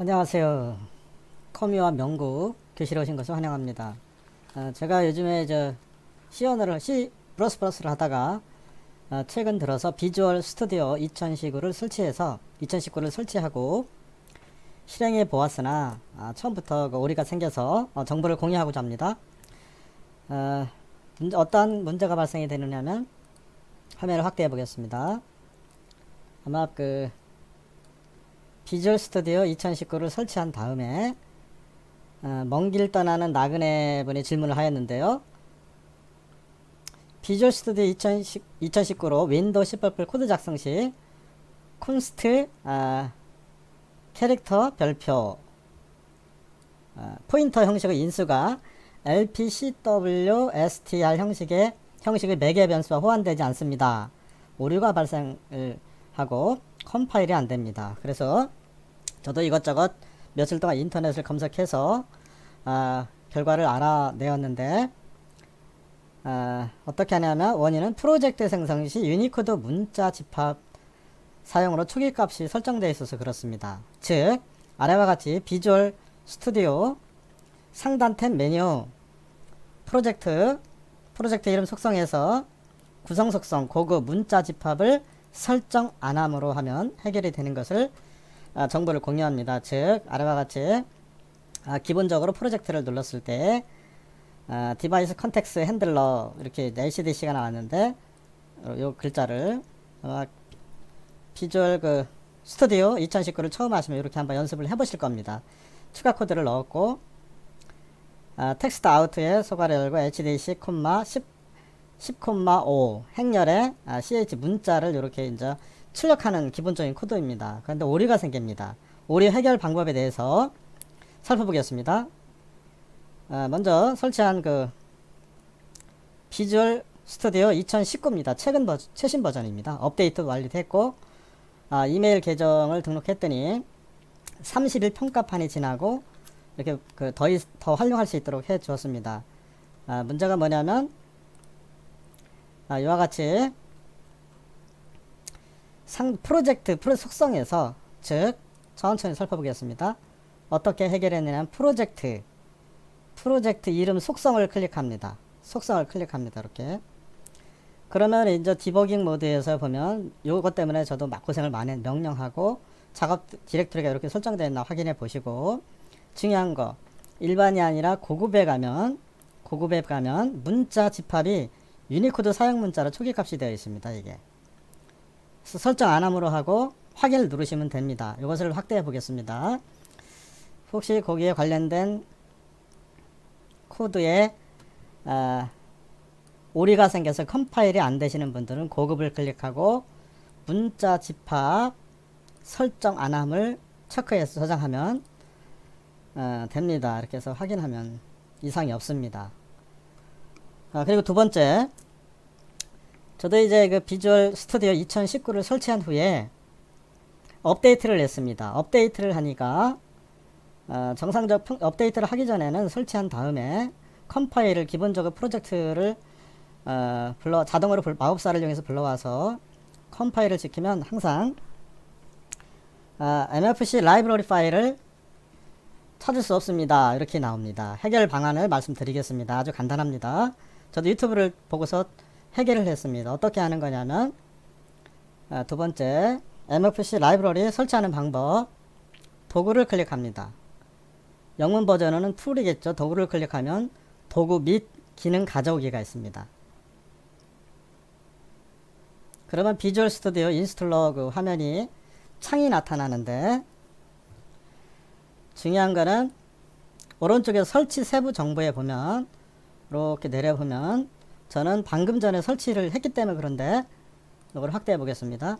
안녕하세요. 커미와 명구 교실에 오신 것을 환영합니다. 어, 제가 요즘에 저 C 언어를 C 플러스 플러스를 하다가 어, 최근 들어서 비주얼 스튜디오 2019를 설치해서 2019를 설치하고 실행해 보았으나 아, 처음부터 그 오리가 생겨서 어, 정보를 공유하고자 합니다. 어, 문제, 어떠한 문제가 발생이 되느냐면 화면을 확대해 보겠습니다. 아마 그 비주얼 스튜디오 2019를 설치한 다음에 어, 먼길 떠나는 나그네 분이 질문을 하였는데요. 비주얼 스튜디오 2010, 2019로 윈도우 10 코드 작성 시 콘스트 아, 캐릭터 별표 아, 포인터 형식의 인수가 LPCWSTR 형식의 형식의 매개 변수와 호환되지 않습니다. 오류가 발생을 하고 컴파일이 안 됩니다. 그래서 저도 이것저것 며칠 동안 인터넷을 검색해서 아, 결과를 알아내었는데 아, 어떻게 하냐면 원인은 프로젝트 생성 시 유니코드 문자 집합 사용으로 초기 값이 설정되어 있어서 그렇습니다. 즉 아래와 같이 비주얼 스튜디오 상단 탭 메뉴 프로젝트 프로젝트 이름 속성에서 구성 속성 고급 문자 집합을 설정 안 함으로 하면 해결이 되는 것을 아, 정보를 공유합니다. 즉 아래와 같이 아, 기본적으로 프로젝트를 눌렀을 때 아, 디바이스 컨텍스 핸들러 이렇게 LCDC가 나왔는데 어, 요 글자를 어, 비주얼 그 스튜디오 2019를 처음 하시면 이렇게 한번 연습을 해보실 겁니다. 추가 코드를 넣었고 아, 텍스트 아웃에 소괄을 열고 HDC, 10, 10,5 행렬에 아, CH 문자를 이렇게 이제 출력하는 기본적인 코드입니다. 그런데 오류가 생깁니다. 오류 해결 방법에 대해서 살펴보겠습니다. 아, 먼저 설치한 그 비주얼 스튜디오 2019입니다. 최근 버 최신 버전입니다. 업데이트 완료됐고 아, 이메일 계정을 등록했더니 30일 평가판이 지나고 이렇게 그 더, 더 활용할 수 있도록 해 주었습니다. 아, 문제가 뭐냐면 아, 이와 같이 상 프로젝트 프로 속성에서 즉 천천히 살펴보겠습니다. 어떻게 해결했느냐면 프로젝트 프로젝트 이름 속성을 클릭합니다. 속성을 클릭합니다. 이렇게 그러면 이제 디버깅 모드에서 보면 요것 때문에 저도 막 고생을 많이 했 명령하고 작업 디렉토리가 이렇게 설정되어 있나 확인해 보시고 중요한 거 일반이 아니라 고급에 가면 고급에 가면 문자 집합이 유니코드 사용 문자로 초기 값이 되어 있습니다. 이게 설정 안 함으로 하고 확인을 누르시면 됩니다. 이것을 확대해 보겠습니다. 혹시 거기에 관련된 코드에 아, 오리가 생겨서 컴파일이 안 되시는 분들은 고급을 클릭하고 문자 집합 설정 안 함을 체크해서 저장하면 어, 됩니다. 이렇게 해서 확인하면 이상이 없습니다. 아, 그리고 두 번째, 저도 이제 그 비주얼 스튜디오 2019를 설치한 후에 업데이트를 했습니다. 업데이트를 하니까 어, 정상적 평, 업데이트를 하기 전에는 설치한 다음에 컴파일을 기본적으로 프로젝트를 어, 불러 자동으로 불, 마법사를 이용해서 불러와서 컴파일을 지키면 항상 어, MFC 라이브러리 파일을 찾을 수 없습니다. 이렇게 나옵니다. 해결 방안을 말씀드리겠습니다. 아주 간단합니다. 저도 유튜브를 보고서 해결을 했습니다. 어떻게 하는 거냐면 아, 두 번째 MFC 라이브러리 설치하는 방법 도구를 클릭합니다. 영문 버전은 툴이겠죠. 도구를 클릭하면 도구 및 기능 가져오기가 있습니다. 그러면 비주얼 스튜디오 인스톨러 그 화면이 창이 나타나는데 중요한 거는 오른쪽에 설치 세부 정보에 보면 이렇게 내려보면 저는 방금 전에 설치를 했기 때문에 그런데 이걸 확대해 보겠습니다.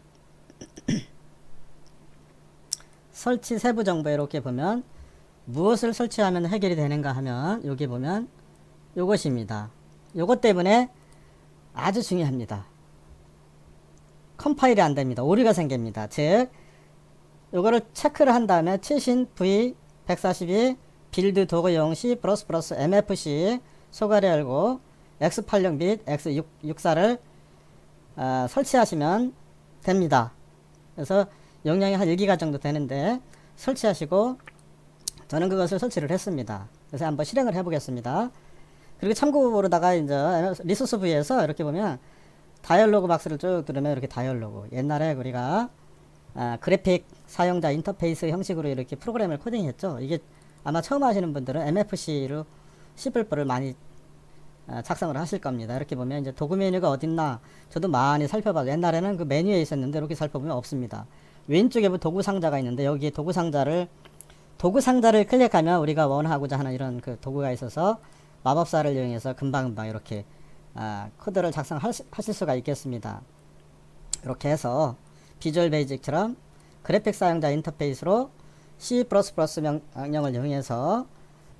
설치 세부 정보에 이렇게 보면 무엇을 설치하면 해결이 되는가 하면 여기 보면 요것입니다. 요것 때문에 아주 중요합니다. 컴파일이 안 됩니다. 오류가 생깁니다. 즉 요거를 체크를 한 다음에 최신 V 142 빌드 도구 용시 플러스 플러스 MFC 소괄에 열고 X86 및 X64를 어, 설치하시면 됩니다. 그래서 용량이 한 1기가 정도 되는데 설치하시고 저는 그것을 설치를 했습니다. 그래서 한번 실행을 해보겠습니다. 그리고 참고로다가 이제 리소스 부위에서 이렇게 보면 다이얼로그 박스를 쭉 누르면 이렇게 다이얼로그 옛날에 우리가 아, 그래픽 사용자 인터페이스 형식으로 이렇게 프로그램을 코딩했죠. 이게 아마 처음 하시는 분들은 MFC로 C++를 많이 아, 작성을 하실 겁니다. 이렇게 보면 이제 도구 메뉴가 어딨나 저도 많이 살펴봐서 옛날에는 그 메뉴에 있었는데 이렇게 살펴보면 없습니다. 왼쪽에 보면 도구 상자가 있는데 여기에 도구 상자를 도구 상자를 클릭하면 우리가 원하고자 하는 이런 그 도구가 있어서 마법사를 이용해서 금방금방 이렇게 아, 코드를 작성하실 수가 있겠습니다. 이렇게 해서 비주얼 베이직처럼 그래픽 사용자 인터페이스로 C++ 명령을 이용해서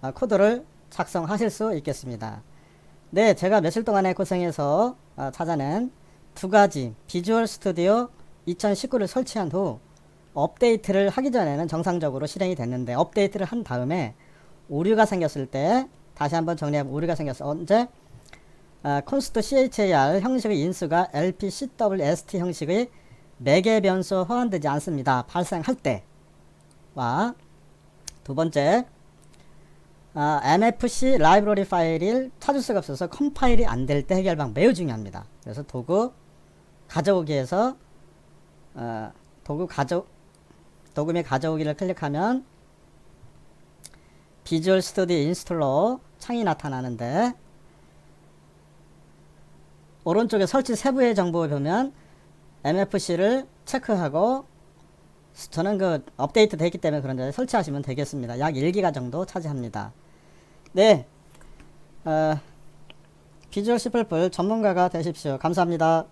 아, 코드를 작성하실 수 있겠습니다. 네, 제가 며칠 동안에 고생해서 아, 찾아낸 두 가지 비주얼 스튜디오 2019를 설치한 후 업데이트를 하기 전에는 정상적으로 실행이 됐는데 업데이트를 한 다음에 오류가 생겼을 때 다시 한번 정리하면 오류가 생겼어 언제 아, const char 형식의 인수가 lpcwst 형식의 매개 변수 호환되지 않습니다. 발생할 때와 두 번째 아, MFC 라이브러리 파일을 찾을 수가 없어서 컴파일이 안 될 때 해결 방 매우 중요합니다. 그래서 도구 가져오기에서 어, 도구 가져 도구의 가져오기를 클릭하면 비주얼 스튜디오 인스톨러 창이 나타나는데 오른쪽에 설치 세부의 정보를 보면 MFC를 체크하고 저는 그 업데이트 됐기 때문에 그런데 설치하시면 되겠습니다. 약 1기가 정도 차지합니다. 네. 어, 비주얼 C++ 전문가가 되십시오. 감사합니다.